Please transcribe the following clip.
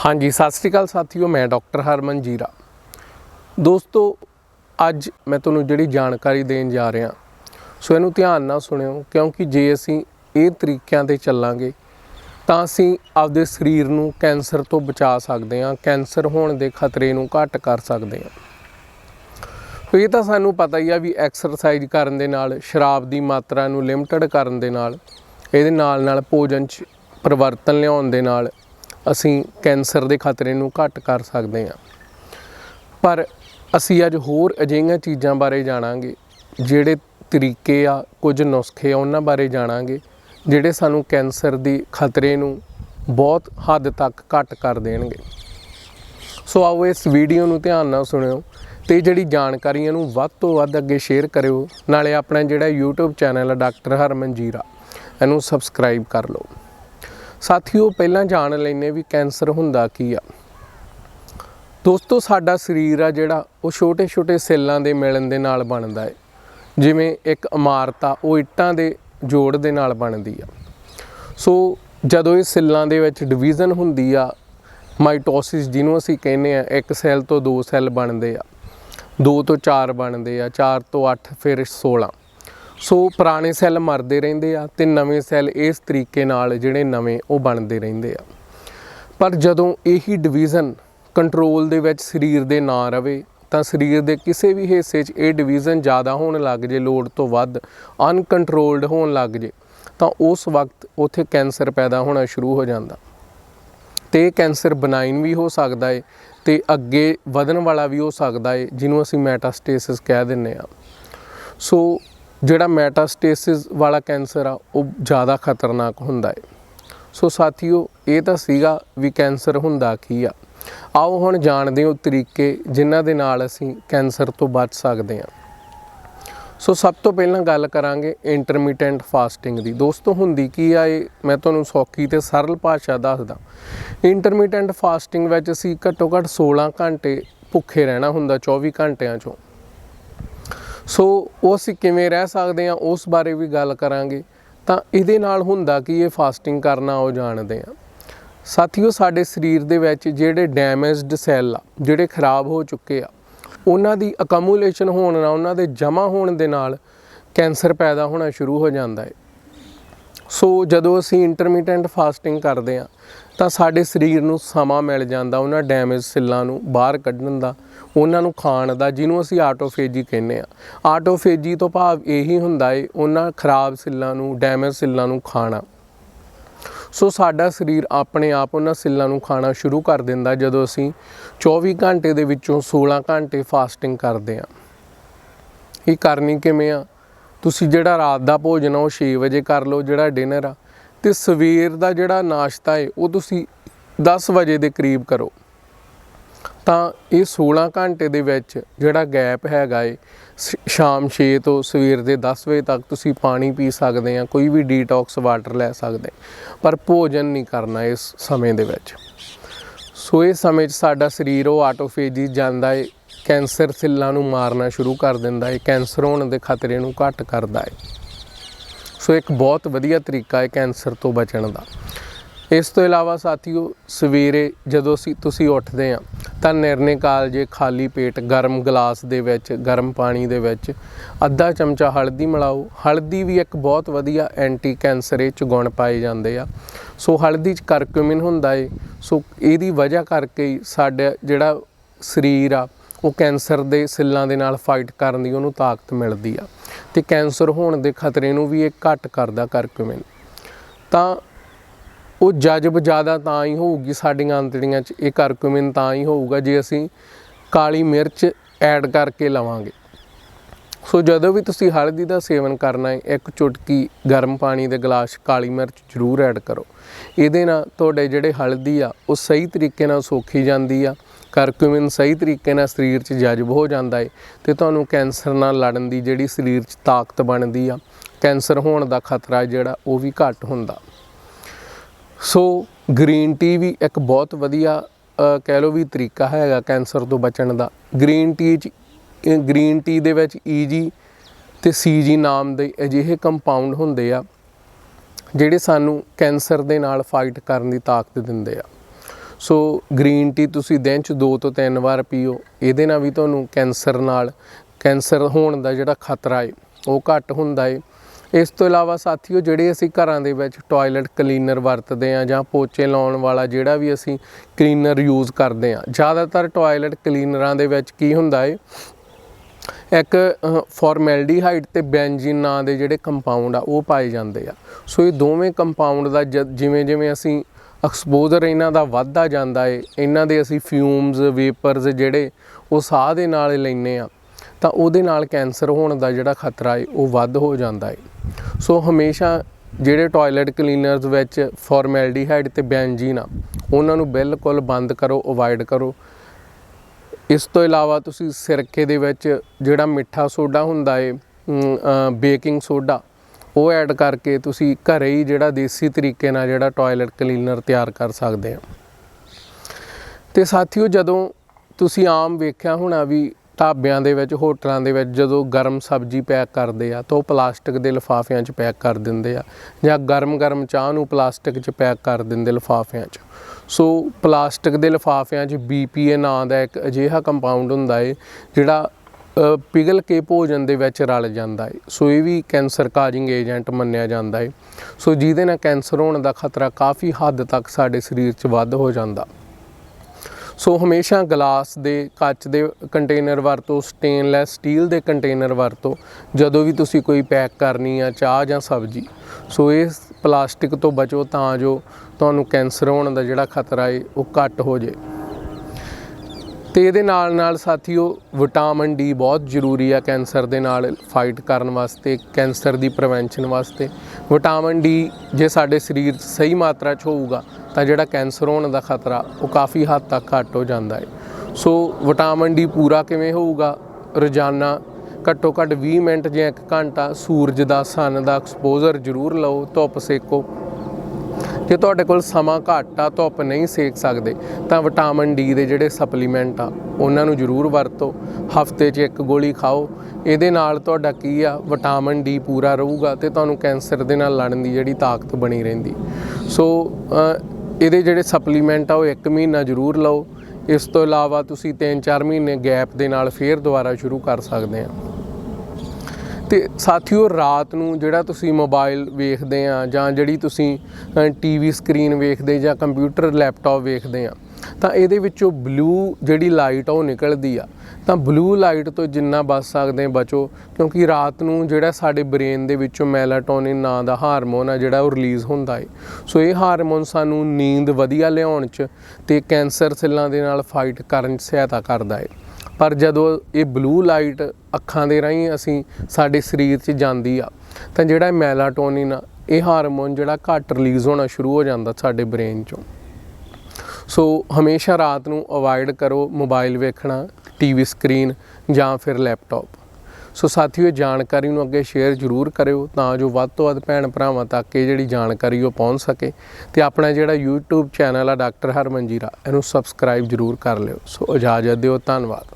ਹਾਂਜੀ, ਸਤਿ ਸ੍ਰੀ ਅਕਾਲ ਸਾਥੀਓ, ਮੈਂ ਡਾਕਟਰ ਹਰਮਨ ਜੀਰਾ। ਦੋਸਤੋ, ਅੱਜ ਮੈਂ ਤੁਹਾਨੂੰ ਜਿਹੜੀ ਜਾਣਕਾਰੀ ਦੇਣ ਜਾ ਰਿਹਾ, ਸੋ ਇਹਨੂੰ ਧਿਆਨ ਨਾਲ ਸੁਣਿਓ, ਕਿਉਂਕਿ ਜੇ ਅਸੀਂ ਇਹ ਤਰੀਕਿਆਂ ਤੇ ਚੱਲਾਂਗੇ, ਤਾਂ ਅਸੀਂ ਆਪਦੇ ਸਰੀਰ ਨੂੰ ਕੈਂਸਰ ਤੋਂ ਬਚਾ ਸਕਦੇ ਹਾਂ, ਕੈਂਸਰ ਹੋਣ ਦੇ ਖਤਰੇ ਨੂੰ ਘੱਟ ਕਰ ਸਕਦੇ ਹਾਂ। ਸੋ ਇਹ ਤਾਂ ਸਾਨੂੰ ਪਤਾ ਹੀ ਆ ਵੀ ਐਕਸਰਸਾਈਜ਼ ਕਰਨ ਦੇ ਨਾਲ, ਸ਼ਰਾਬ ਦੀ ਮਾਤਰਾ ਨੂੰ ਲਿਮਟਿਡ ਕਰਨ ਦੇ ਨਾਲ, ਇਹਦੇ ਨਾਲ ਨਾਲ ਭੋਜਨ 'ਚ ਪਰਿਵਰਤਨ ਲਿਆਉਣ ਦੇ ਨਾਲ ਅਸੀਂ ਕੈਂਸਰ ਦੇ ਖਤਰੇ ਨੂੰ ਘੱਟ ਕਰ ਸਕਦੇ ਹਾਂ। ਪਰ ਅਸੀਂ ਅੱਜ ਹੋਰ ਅਜਿਹੀਆਂ ਚੀਜ਼ਾਂ ਬਾਰੇ ਜਾਣਾਂਗੇ, ਜਿਹੜੇ ਤਰੀਕੇ ਆ, ਕੁਝ ਨੁਸਖੇ ਆ ਉਹਨਾਂ ਬਾਰੇ ਜਾਣਾਂਗੇ, ਜਿਹੜੇ ਸਾਨੂੰ ਕੈਂਸਰ ਦੀ ਖਤਰੇ ਨੂੰ ਬਹੁਤ ਹੱਦ ਤੱਕ ਘੱਟ ਕਰ ਦੇਣਗੇ। ਸੋ ਆਓ ਇਸ ਵੀਡੀਓ ਨੂੰ ਧਿਆਨ ਨਾਲ ਸੁਣਿਓ ਤੇ ਜਿਹੜੀ ਜਾਣਕਾਰੀਆਂ ਨੂੰ ਵੱਧ ਤੋਂ ਵੱਧ ਅੱਗੇ ਸ਼ੇਅਰ ਕਰਿਓ। ਨਾਲੇ ਆਪਣਾ ਜਿਹੜਾ YouTube ਚੈਨਲ ਹੈ ਡਾਕਟਰ ਹਰਮਨ ਜੀਰਾ ਇਹਨੂੰ ਸਬਸਕ੍ਰਾਈਬ ਕਰ ਲਓ। ਸਾਥੀਓ, ਪਹਿਲਾਂ ਜਾਣ ਲੈਨੇ ਵੀ ਕੈਂਸਰ ਹੁੰਦਾ ਕੀ ਆ। ਦੋਸਤੋ, ਸਾਡਾ ਸਰੀਰ ਆ ਜਿਹੜਾ, ਉਹ ਛੋਟੇ-ਛੋਟੇ ਸੈੱਲਾਂ ਦੇ ਮਿਲਣ ਦੇ ਨਾਲ ਬਣਦਾ ਹੈ ਜਿਵੇਂ ਇੱਕ ਇਮਾਰਤ ਆ, ਉਹ ਇੱਟਾਂ ਦੇ ਜੋੜ ਦੇ ਨਾਲ ਬਣਦੀ ਆ। ਸੋ, ਜਦੋਂ ਇਹ ਸੈੱਲਾਂ ਦੇ ਵਿੱਚ ਡਿਵੀਜ਼ਨ ਹੁੰਦੀ ਆ, ਮਾਈਟੋਸਿਸ ਜਿਹਨੂੰ ਅਸੀਂ ਕਹਿੰਦੇ ਆ, ਇੱਕ ਸੈੱਲ ਤੋਂ ਦੋ ਸੈੱਲ ਬਣਦੇ ਆ। ਦੋ ਤੋਂ ਚਾਰ ਬਣਦੇ ਆ, ਚਾਰ ਤੋਂ 8 ਫਿਰ 16 ਸੋ ਪੁਰਾਣੇ ਸੈੱਲ ਮਰਦੇ ਰਹਿੰਦੇ ਆ ਤੇ ਨਵੇਂ ਸੈੱਲ ਇਸ ਤਰੀਕੇ ਨਾਲ ਜਿਹੜੇ ਨਵੇਂ ਉਹ ਬਣਦੇ ਰਹਿੰਦੇ ਆ। ਪਰ ਜਦੋਂ ਇਹੀ ਡਿਵੀਜ਼ਨ ਕੰਟਰੋਲ ਦੇ ਵਿੱਚ ਸਰੀਰ ਦੇ ਨਾ ਰਵੇ, ਤਾਂ ਸਰੀਰ ਦੇ ਕਿਸੇ ਵੀ ਹਿੱਸੇ 'ਚ ਇਹ ਡਿਵੀਜ਼ਨ ਜ਼ਿਆਦਾ ਹੋਣ ਲੱਗ ਜੇ ਲੋਡ ਤੋਂ ਵੱਧ ਅਨਕੰਟਰੋਲਡ ਹੋਣ ਲੱਗ ਜੇ, ਤਾਂ ਉਸ ਵਕਤ ਉੱਥੇ ਕੈਂਸਰ ਪੈਦਾ ਹੋਣਾ ਸ਼ੁਰੂ ਹੋ ਜਾਂਦਾ। ਤੇ ਇਹ ਕੈਂਸਰ ਬਨਾਈਨ ਵੀ ਹੋ ਸਕਦਾ ਏ ਤੇ ਅੱਗੇ ਵਧਣ ਵਾਲਾ ਵੀ ਹੋ ਸਕਦਾ ਏ, ਜਿਹਨੂੰ ਅਸੀਂ ਮੈਟਾਸਟੇਸਿਸ ਕਹਿ ਦਿੰਨੇ ਆ। ਸੋ ਜਿਹੜਾ ਮੈਟਾਸਟੇਸਿਸ ਵਾਲਾ ਕੈਂਸਰ ਆ, ਉਹ ਜ਼ਿਆਦਾ ਖਤਰਨਾਕ ਹੁੰਦਾ ਹੈ ਸੋ ਸਾਥੀਓ, ਇਹ ਤਾਂ ਸੀਗਾ ਵੀ ਕੈਂਸਰ ਹੁੰਦਾ ਕੀ ਆ। ਆਓ ਹੁਣ ਜਾਣਦੇ ਹਾਂ ਤਰੀਕੇ ਜਿਨ੍ਹਾਂ ਦੇ ਨਾਲ ਅਸੀਂ ਕੈਂਸਰ ਤੋਂ ਬਚ ਸਕਦੇ ਹਾਂ। ਸੋ ਸਭ ਤੋਂ ਪਹਿਲਾਂ ਗੱਲ ਕਰਾਂਗੇ ਇੰਟਰਮੀਟੈਂਟ ਫਾਸਟਿੰਗ ਦੀ। ਦੋਸਤੋ, ਹੁੰਦੀ ਕੀ ਆ ਇਹ? ਮੈਂ ਤੁਹਾਨੂੰ ਸੌਖੀ ਤੇ ਸਰਲ ਭਾਸ਼ਾ ਦੱਸਦਾ। ਇੰਟਰਮੀਟੈਂਟ ਫਾਸਟਿੰਗ ਵਿੱਚ ਅਸੀਂ ਘੱਟੋ ਘੱਟ 16 ਘੰਟੇ ਭੁੱਖੇ ਰਹਿਣਾ ਹੁੰਦਾ 24 ਘੰਟਿਆਂ ਚੋਂ। ਸੋ ਉਹ ਅਸੀਂ ਕਿਵੇਂ ਰਹਿ ਸਕਦੇ ਹਾਂ, ਉਸ ਬਾਰੇ ਵੀ ਗੱਲ ਕਰਾਂਗੇ। ਤਾਂ ਇਹਦੇ ਨਾਲ ਹੁੰਦਾ ਕਿ ਇਹ ਫਾਸਟਿੰਗ ਕਰਨਾ, ਉਹ ਜਾਣਦੇ ਆ ਸਾਥੀਓ, ਸਾਡੇ ਸਰੀਰ ਦੇ ਵਿੱਚ ਜਿਹੜੇ ਡੈਮੇਜਡ ਸੈੱਲ ਆ, ਜਿਹੜੇ ਖਰਾਬ ਹੋ ਚੁੱਕੇ ਆ, ਉਹਨਾਂ ਦੀ ਅਕਮੂਲੇਸ਼ਨ ਹੋਣ ਨਾਲ, ਉਹਨਾਂ ਦੇ ਜਮ੍ਹਾਂ ਹੋਣ ਦੇ ਨਾਲ ਕੈਂਸਰ ਪੈਦਾ ਹੋਣਾ ਸ਼ੁਰੂ ਹੋ ਜਾਂਦਾ ਹੈ। ਸੋ ਜਦੋਂ ਅਸੀਂ ਇੰਟਰਮੀਟੈਂਟ ਫਾਸਟਿੰਗ ਕਰਦੇ ਆ ਤਾਂ ਸਾਡੇ ਸਰੀਰ ਨੂੰ ਸਮਾਂ ਮਿਲ ਜਾਂਦਾ, ਉਹਨਾਂ ਡੈਮੇਜ ਸੈੱਲਾਂ ਨੂੰ ਬਾਹਰ ਕੱਢਣ ਦਾ, ਉਹਨਾਂ ਨੂੰ ਖਾਣ ਦਾ, ਜਿਹਨੂੰ ਅਸੀਂ ਆਟੋਫੇਜੀ ਕਹਿੰਦੇ ਆ ਆਟੋਫੇਜੀ ਤੋਂ ਭਾਵ ਇਹੀ ਹੁੰਦਾ ਏ, ਉਹਨਾਂ ਖਰਾਬ ਸੈੱਲਾਂ ਨੂੰ ਡੈਮੇਜ ਸੈੱਲਾਂ ਨੂੰ ਖਾਣਾ। ਸੋ ਸਾਡਾ ਸਰੀਰ ਆਪਣੇ ਆਪ ਉਹਨਾਂ ਸੈੱਲਾਂ ਨੂੰ ਖਾਣਾ ਸ਼ੁਰੂ ਕਰ ਦਿੰਦਾ, ਜਦੋਂ ਅਸੀਂ 24 ਘੰਟੇ ਦੇ ਵਿੱਚੋਂ 16 ਘੰਟੇ ਫਾਸਟਿੰਗ ਕਰਦੇ ਆ ਇਹ ਕਰਨੀ ਕਿਵੇਂ ਆ? ਤੁਸੀਂ ਜਿਹੜਾ ਰਾਤ ਦਾ ਭੋਜਨ ਆ, ਉਹ 6 ਵਜੇ ਕਰ ਲਓ ਜਿਹੜਾ ਡਿਨਰ ਆ। ਤੇ ਸਵੇਰ ਦਾ ਜਿਹੜਾ ਨਾਸ਼ਤਾ ਹੈ ਉਹ ਤੁਸੀਂ 10 ਵਜੇ ਦੇ ਕਰੀਬ ਕਰੋ। ਤਾਂ ਇਹ 16 ਘੰਟੇ ਦੇ ਵਿੱਚ ਜਿਹੜਾ ਗੈਪ ਹੈਗਾ ਏ, ਸ਼- ਸ਼ਾਮ 6 ਤੋਂ ਸਵੇਰ ਦੇ 10 ਵਜੇ ਤੱਕ ਤੁਸੀਂ ਪਾਣੀ ਪੀ ਸਕਦੇ ਆ, ਕੋਈ ਵੀ ਡੀਟੌਕਸ ਵਾਟਰ ਲੈ ਸਕਦੇ ਪਰ ਭੋਜਨ ਨਹੀਂ ਕਰਨਾ ਇਸ ਸਮੇਂ ਦੇ ਵਿੱਚ। ਸੋ ਇਹ ਸਮੇਂ 'ਚ ਸਾਡਾ ਸਰੀਰ ਉਹ ਆਟੋਫੇਜੀ ਜਾਂਦਾ ਏ ਕੈਂਸਰ ਸੈੱਲਾਂ ਨੂੰ ਮਾਰਨਾ ਸ਼ੁਰੂ ਕਰ ਦਿੰਦਾ ਏ, ਕੈਂਸਰ ਹੋਣ ਦੇ ਖਤਰੇ ਨੂੰ ਘੱਟ ਕਰਦਾ ਏ। ਸੋ ਇੱਕ ਬਹੁਤ ਵਧੀਆ ਤਰੀਕਾ ਹੈ ਕੈਂਸਰ ਤੋਂ ਬਚਣ ਦਾ। ਇਸ ਤੋਂ ਇਲਾਵਾ ਸਾਥੀਓ, ਸਵੇਰੇ ਜਦੋਂ ਅਸੀਂ, ਤੁਸੀਂ ਉੱਠਦੇ ਆ, ਤਾਂ ਨਿਰਣੇ ਕਾਲ ਜੇ ਖਾਲੀ ਪੇਟ ਗਰਮ ਗਲਾਸ ਦੇ ਵਿੱਚ, ਗਰਮ ਪਾਣੀ ਦੇ ਵਿੱਚ, ਅੱਧਾ ਚਮਚਾ ਹਲਦੀ ਮਿਲਾਓ। ਹਲਦੀ ਵੀ ਇੱਕ ਬਹੁਤ ਵਧੀਆ ਐਂਟੀ ਕੈਂਸਰ ਇਹ ਚ ਗੁਣ ਪਾਏ ਜਾਂਦੇ ਆ। ਸੋ ਹਲਦੀ ਚ ਕਰਕੂਮਿਨ ਹੁੰਦਾ ਏ। ਸੋ ਇਹਦੀ ਵਜ੍ਹਾ ਕਰਕੇ ਹੀ ਸਾਡਾ ਜਿਹੜਾ ਸਰੀਰ ਆ ਉਹ ਕੈਂਸਰ ਦੇ ਸੈੱਲਾਂ ਦੇ ਨਾਲ ਫਾਈਟ ਕਰਨ ਦੀ ਉਹਨੂੰ ਤਾਕਤ ਮਿਲਦੀ ਆ। ਤੇ ਕੈਂਸਰ ਹੋਣ ਦੇ ਖਤਰੇ ਨੂੰ ਵੀ ਇਹ ਘੱਟ ਕਰਦਾ ਕਰਕੂਮਿਨ ਤਾਂ ਉਹ ਜਜ਼ਬ ਜ਼ਿਆਦਾ ਤਾਂ ਹੀ ਹੋਊਗੀ ਸਾਡੀਆਂ ਅੰਤੜੀਆਂ 'ਚ, ਇਹ ਕਰਕੂਮਿਨ ਤਾਂ ਹੀ ਹੋਊਗਾ ਜੇ ਅਸੀਂ ਕਾਲੀ ਮਿਰਚ ਐਡ ਕਰਕੇ ਲਵਾਂਗੇ। ਸੋ ਜਦੋਂ ਵੀ ਤੁਸੀਂ ਹਲਦੀ ਦਾ ਸੇਵਨ ਕਰਨਾ ਹੈ, ਇੱਕ ਚੁਟਕੀ ਗਰਮ ਪਾਣੀ ਦੇ ਗਲਾਸ ਕਾਲੀ ਮਿਰਚ ਜ਼ਰੂਰ ਐਡ ਕਰੋ। ਇਹਦੇ ਨਾਲ ਤੁਹਾਡੇ ਜਿਹੜੇ ਹਲਦੀ ਆ, ਉਹ ਸਹੀ ਤਰੀਕੇ ਨਾਲ ਸੋਖੀ ਜਾਂਦੀ ਆ। ਕਰਕੂਮਿਨ ਸਹੀ ਤਰੀਕੇ ਨਾਲ ਸਰੀਰ 'ਚ ਜਜ਼ਬ ਹੋ ਜਾਂਦਾ ਹੈ ਤੇ ਤੁਹਾਨੂੰ ਕੈਂਸਰ ਨਾਲ ਲੜਨ ਦੀ ਜਿਹੜੀ ਸਰੀਰ 'ਚ ਤਾਕਤ ਬਣਦੀ ਆ, ਕੈਂਸਰ ਹੋਣ ਦਾ ਖਤਰਾ ਜਿਹੜਾ ਉਹ ਵੀ ਘੱਟ ਹੁੰਦਾ। ਸੋ ਗ੍ਰੀਨ ਟੀ ਵੀ ਇੱਕ ਬਹੁਤ ਵਧੀਆ ਕਹਿ ਲਓ ਵੀ ਤਰੀਕਾ ਹੈਗਾ ਕੈਂਸਰ ਤੋਂ ਬਚਣ ਦਾ। ਗ੍ਰੀਨ ਟੀ ਚ ਗ੍ਰੀਨ ਟੀ ਦੇ ਵਿੱਚ ਈਜੀ ਤੇ ਸੀਜੀ ਨਾਮ ਦੇ ਅਜਿਹੇ ਕੰਪਾਊਂਡ ਹੁੰਦੇ ਆ, ਜਿਹੜੇ ਸਾਨੂੰ ਕੈਂਸਰ ਦੇ ਨਾਲ ਫਾਈਟ ਕਰਨ ਦੀ ਤਾਕਤ ਦਿੰਦੇ ਆ। ਸੋ ਗ੍ਰੀਨ ਟੀ ਤੁਸੀਂ ਦਿਨ 'ਚ 2 ਤੋਂ 3 ਵਾਰ ਪੀਓ। ਇਹਦੇ ਨਾਲ ਵੀ ਤੁਹਾਨੂੰ ਕੈਂਸਰ ਨਾਲ, ਕੈਂਸਰ ਹੋਣ ਦਾ ਜਿਹੜਾ ਖਤਰਾ ਹੈ ਉਹ ਘੱਟ ਹੁੰਦਾ ਹੈ ਇਸ ਤੋਂ ਇਲਾਵਾ ਸਾਥੀਓ, ਜਿਹੜੇ ਅਸੀਂ ਘਰਾਂ ਦੇ ਵਿੱਚ ਟਾਇਲਟ ਕਲੀਨਰ ਵਰਤਦੇ ਆ ਜਾਂ ਪੋਚੇ ਲਾਉਣ ਵਾਲਾ ਜਿਹੜਾ ਵੀ ਅਸੀਂ ਕਲੀਨਰ ਯੂਜ਼ ਕਰਦੇ ਆ ਜ਼ਿਆਦਾਤਰ ਟਾਇਲਟ ਕਲੀਨਰਾਂ ਦੇ ਵਿੱਚ ਕੀ ਹੁੰਦਾ ਹੈ ਇੱਕ ਫਾਰਮੈਲਡੀਹਾਈਡ ਤੇ ਬੈਂਜ਼ੀਨ ਨਾਂ ਦੇ ਜਿਹੜੇ ਕੰਪਾਊਂਡ ਆ, ਉਹ ਪਾਏ ਜਾਂਦੇ ਆ। ਸੋ ਇਹ ਦੋਵੇਂ ਕੰਪਾਊਂਡ ਦਾ ਜਦ- ਜਿਵੇਂ ਜਿਵੇਂ ਅਸੀਂ ਐਕਸਪੋਜ਼ਰ ਇਹਨਾਂ ਦਾ ਵੱਧਦਾ ਜਾਂਦਾ ਏ, ਇਹਨਾਂ ਦੇ ਅਸੀਂ ਫਿਊਮਸ ਵੇਪਰਸ ਜਿਹੜੇ ਉਹ ਸਾਹ ਦੇ ਨਾਲ ਲੈਨੇ ਆ ਤਾਂ ਉਹਦੇ ਨਾਲ ਕੈਂਸਰ ਹੋਣ ਦਾ ਜਿਹੜਾ ਖਤਰਾ ਏ, ਉਹ ਵੱਧ ਹੋ ਜਾਂਦਾ ਏ। ਸੋ ਹਮੇਸ਼ਾ ਜਿਹੜੇ ਟਾਇਲਟ ਕਲੀਨਰਸ ਵਿੱਚ ਫਾਰਮੈਲਡੀਹਾਈਡ ਤੇ ਬੈਂਜ਼ੀਨ ਆ, ਉਹਨਾਂ ਨੂੰ ਬਿਲਕੁਲ ਬੰਦ ਕਰੋ ਅਵੋਇਡ ਕਰੋ। ਇਸ ਤੋਂ ਇਲਾਵਾ ਤੁਸੀਂ ਸਿਰਕੇ ਦੇ ਵਿੱਚ ਜਿਹੜਾ ਮਿੱਠਾ ਸੋਡਾ ਹੁੰਦਾ ਏ ਬੇਕਿੰਗ ਸੋਡਾ ਉਹ ਐਡ ਕਰਕੇ ਤੁਸੀਂ ਘਰੇ ਹੀ ਜਿਹੜਾ ਦੇਸੀ ਤਰੀਕੇ ਨਾਲ ਜਿਹੜਾ ਟਾਇਲਟ ਕਲੀਨਰ ਤਿਆਰ ਕਰ ਸਕਦੇ ਆ ਤੇ ਸਾਥੀਓ, ਜਦੋਂ ਤੁਸੀਂ ਆਮ ਵੇਖਿਆ ਹੋਣਾ ਵੀ ਢਾਬਿਆਂ ਦੇ ਵਿੱਚ, ਹੋਟਲਾਂ ਦੇ ਵਿੱਚ ਜਦੋਂ ਗਰਮ ਸਬਜ਼ੀ ਪੈਕ ਕਰਦੇ ਆ ਤਾਂ ਉਹ ਪਲਾਸਟਿਕ ਦੇ ਲਿਫਾਫਿਆਂ 'ਚ ਪੈਕ ਕਰ ਦਿੰਦੇ ਆ ਜਾਂ ਗਰਮ-ਗਰਮ ਚਾਹ ਨੂੰ ਪਲਾਸਟਿਕ 'ਚ ਪੈਕ ਕਰ ਦਿੰਦੇ ਲਿਫਾਫਿਆਂ 'ਚ। ਸੋ ਪਲਾਸਟਿਕ ਦੇ ਲਿਫਾਫਿਆਂ 'ਚ BPA ਨਾਂ ਦਾ ਇੱਕ ਅਜਿਹਾ ਕੰਪਾਊਂਡ ਹੁੰਦਾ ਏ, ਜਿਹੜਾ ਪਿਘਲ ਕੇ ਭੋਜਨ ਦੇ ਵਿੱਚ ਰਲ ਜਾਂਦਾ ਹੈ ਸੋ ਇਹ ਵੀ ਕੈਂਸਰ ਕਾਜ਼ਿੰਗ ਏਜੰਟ ਮੰਨਿਆ ਜਾਂਦਾ ਏ। ਸੋ ਜਿਹਦੇ ਨਾਲ ਕੈਂਸਰ ਹੋਣ ਦਾ ਖਤਰਾ ਕਾਫੀ ਹੱਦ ਤੱਕ ਸਾਡੇ ਸਰੀਰ 'ਚ ਵੱਧ ਹੋ ਜਾਂਦਾ। ਸੋ ਹਮੇਸ਼ਾ ਗਲਾਸ ਦੇ ਕੱਚ ਦੇ ਕੰਟੇਨਰ ਵਰਤੋ, ਸਟੇਨਲੈਸ ਸਟੀਲ ਦੇ ਕੰਟੇਨਰ ਵਰਤੋ, ਜਦੋਂ ਵੀ ਤੁਸੀਂ ਕੋਈ ਪੈਕ ਕਰਨੀ ਆ ਚਾਹ ਜਾਂ ਸਬਜ਼ੀ। ਸੋ ਇਹ ਪਲਾਸਟਿਕ ਤੋਂ ਬਚੋ ਤਾਂ ਜੋ ਤੁਹਾਨੂੰ ਕੈਂਸਰ ਹੋਣ ਦਾ ਜਿਹੜਾ ਖਤਰਾ ਹੈ ਉਹ ਘੱਟ ਹੋ ਜੇ ਤੇ ਇਹਦੇ ਨਾਲ ਨਾਲ ਸਾਥੀਓ, ਵਿਟਾਮਿਨ ਡੀ ਬਹੁਤ ਜ਼ਰੂਰੀ ਆ ਕੈਂਸਰ ਦੇ ਨਾਲ ਫਾਈਟ ਕਰਨ ਵਾਸਤੇ, ਕੈਂਸਰ ਦੀ ਪ੍ਰੀਵੈਂਸ਼ਨ ਵਾਸਤੇ। ਵਿਟਾਮਿਨ ਡੀ ਜੇ ਸਾਡੇ ਸਰੀਰ 'ਚ ਸਹੀ ਮਾਤਰਾ 'ਚ ਹੋਊਗਾ, ਤਾਂ ਜਿਹੜਾ ਕੈਂਸਰ ਹੋਣ ਦਾ ਖਤਰਾ, ਉਹ ਕਾਫੀ ਹੱਦ ਤੱਕ ਘੱਟ ਹੋ ਜਾਂਦਾ ਹੈ। ਸੋ ਵਿਟਾਮਿਨ ਡੀ ਪੂਰਾ ਕਿਵੇਂ ਹੋਊਗਾ? ਰੋਜ਼ਾਨਾ ਘੱਟੋ ਘੱਟ 20 ਮਿੰਟ ਜਾਂ 1 ਘੰਟਾ ਸੂਰਜ ਦਾ ਸਨ ਦਾ ਐਕਸਪੋਜ਼ਰ ਜ਼ਰੂਰ ਲਓ, ਧੁੱਪ ਸੇਕੋ। ਜੇ ਤੁਹਾਡੇ ਕੋਲ ਸਮਾਂ ਘੱਟ ਆ, ਧੁੱਪ ਨਹੀਂ ਸੇਕ ਸਕਦੇ, ਤਾਂ ਵਿਟਾਮਿਨ ਡੀ ਦੇ ਜਿਹੜੇ ਸਪਲੀਮੈਂਟ ਆ, ਉਹਨਾਂ ਨੂੰ ਜ਼ਰੂਰ ਵਰਤੋ। ਹਫ਼ਤੇ 'ਚ ਇੱਕ ਗੋਲੀ ਖਾਓ। ਇਹਦੇ ਨਾਲ ਤੁਹਾਡਾ ਕੀ ਆ, ਵਿਟਾਮਿਨ ਡੀ ਪੂਰਾ ਰਹੂਗਾ ਤੇ ਤੁਹਾਨੂੰ ਕੈਂਸਰ ਦੇ ਨਾਲ ਲੜਨ ਦੀ ਜਿਹੜੀ ਤਾਕਤ ਬਣੀ ਰਹਿੰਦੀ। ਸੋ ਇਹਦੇ ਜਿਹੜੇ ਸਪਲੀਮੈਂਟ ਆ, ਉਹ 1 ਮਹੀਨਾ ਜ਼ਰੂਰ ਲਓ। ਇਸ ਤੋਂ ਇਲਾਵਾ ਤੁਸੀਂ 3-4 ਮਹੀਨੇ ਗੈਪ ਦੇ ਨਾਲ ਫੇਰ ਦੁਬਾਰਾ ਸ਼ੁਰੂ ਕਰ ਸਕਦੇ ਆ। ਤੇ ਸਾਥੀਓ, ਰਾਤ ਨੂੰ ਜਿਹੜਾ ਤੁਸੀਂ ਮੋਬਾਈਲ ਵੇਖਦੇ ਆ ਜਾਂ ਜਿਹੜੀ ਤੁਸੀਂ ਟੀਵੀ ਸਕਰੀਨ ਵੇਖਦੇ ਜਾਂ ਕੰਪਿਊਟਰ ਲੈਪਟਾਪ ਵੇਖਦੇ ਆ, ਤਾਂ ਇਹਦੇ ਵਿੱਚੋਂ ਬਲੂ ਜਿਹੜੀ ਲਾਈਟ ਆ ਉਹ ਨਿਕਲਦੀ ਆ। ਤਾਂ ਬਲੂ ਲਾਈਟ ਤੋਂ ਜਿੰਨਾ ਬਚ ਸਕਦੇ ਬਚੋ, ਕਿਉਂਕਿ ਰਾਤ ਨੂੰ ਜਿਹੜਾ ਸਾਡੇ ਬ੍ਰੇਨ ਦੇ ਵਿੱਚੋਂ ਮੈਲਾਟੋਨਿਨ ਨਾਂ ਦਾ ਹਾਰਮੋਨ ਆ ਜਿਹੜਾ ਉਹ ਰਿਲੀਜ਼ ਹੁੰਦਾ ਏ। ਸੋ ਇਹ ਹਾਰਮੋਨ ਸਾਨੂੰ ਨੀਂਦ ਵਧੀਆ ਲਿਆਉਣ 'ਚ ਤੇ ਕੈਂਸਰ ਸੈੱਲਾਂ ਦੇ ਨਾਲ ਫਾਈਟ ਕਰਨ 'ਚ ਸਹਾਇਤਾ ਕਰਦਾ ਏ। ਪਰ ਜਦੋਂ ਇਹ ਬਲੂ ਲਾਈਟ ਅੱਖਾਂ ਦੇ ਰਾਹੀਂ ਅਸੀਂ ਸਾਡੇ ਸਰੀਰ 'ਚ ਜਾਂਦੀ ਆ, ਤਾਂ ਜਿਹੜਾ ਮੈਲਾਟੋਨਿਨ ਆ, ਇਹ ਹਾਰਮੋਨ ਜਿਹੜਾ ਘੱਟ ਰਿਲੀਜ਼ ਹੋਣਾ ਸ਼ੁਰੂ ਹੋ ਜਾਂਦਾ ਸਾਡੇ ਬ੍ਰੇਨ 'ਚੋਂ। ਸੋ ਹਮੇਸ਼ਾ ਰਾਤ ਨੂੰ ਅਵਾਇਡ ਕਰੋ ਮੋਬਾਈਲ ਵੇਖਣਾ ਟੀਵੀ ਸਕਰੀਨ ਜਾਂ ਫਿਰ ਲੈਪਟਾਪ ਸੋ ਸਾਥੀਓ, ਇਹ ਜਾਣਕਾਰੀ ਨੂੰ ਅੱਗੇ ਸ਼ੇਅਰ ਜ਼ਰੂਰ ਕਰਿਓ, ਤਾਂ ਜੋ ਵੱਧ ਤੋਂ ਵੱਧ ਭੈਣ ਭਰਾਵਾਂ ਤੱਕ ਇਹ ਜਿਹੜੀ ਜਾਣਕਾਰੀ ਉਹ ਪਹੁੰਚ ਸਕੇ। ਤੇ ਆਪਣਾ ਜਿਹੜਾ YouTube ਚੈਨਲ ਆ, ਡਾਕਟਰ ਹਰਮਨਜੀਰਾ ਇਹਨੂੰ ਸਬਸਕ੍ਰਾਈਬ ਜ਼ਰੂਰ ਕਰ ਲਿਓ। ਸੋ ਇਜਾਜ਼ਤ ਦਿਓ, ਧੰਨਵਾਦ।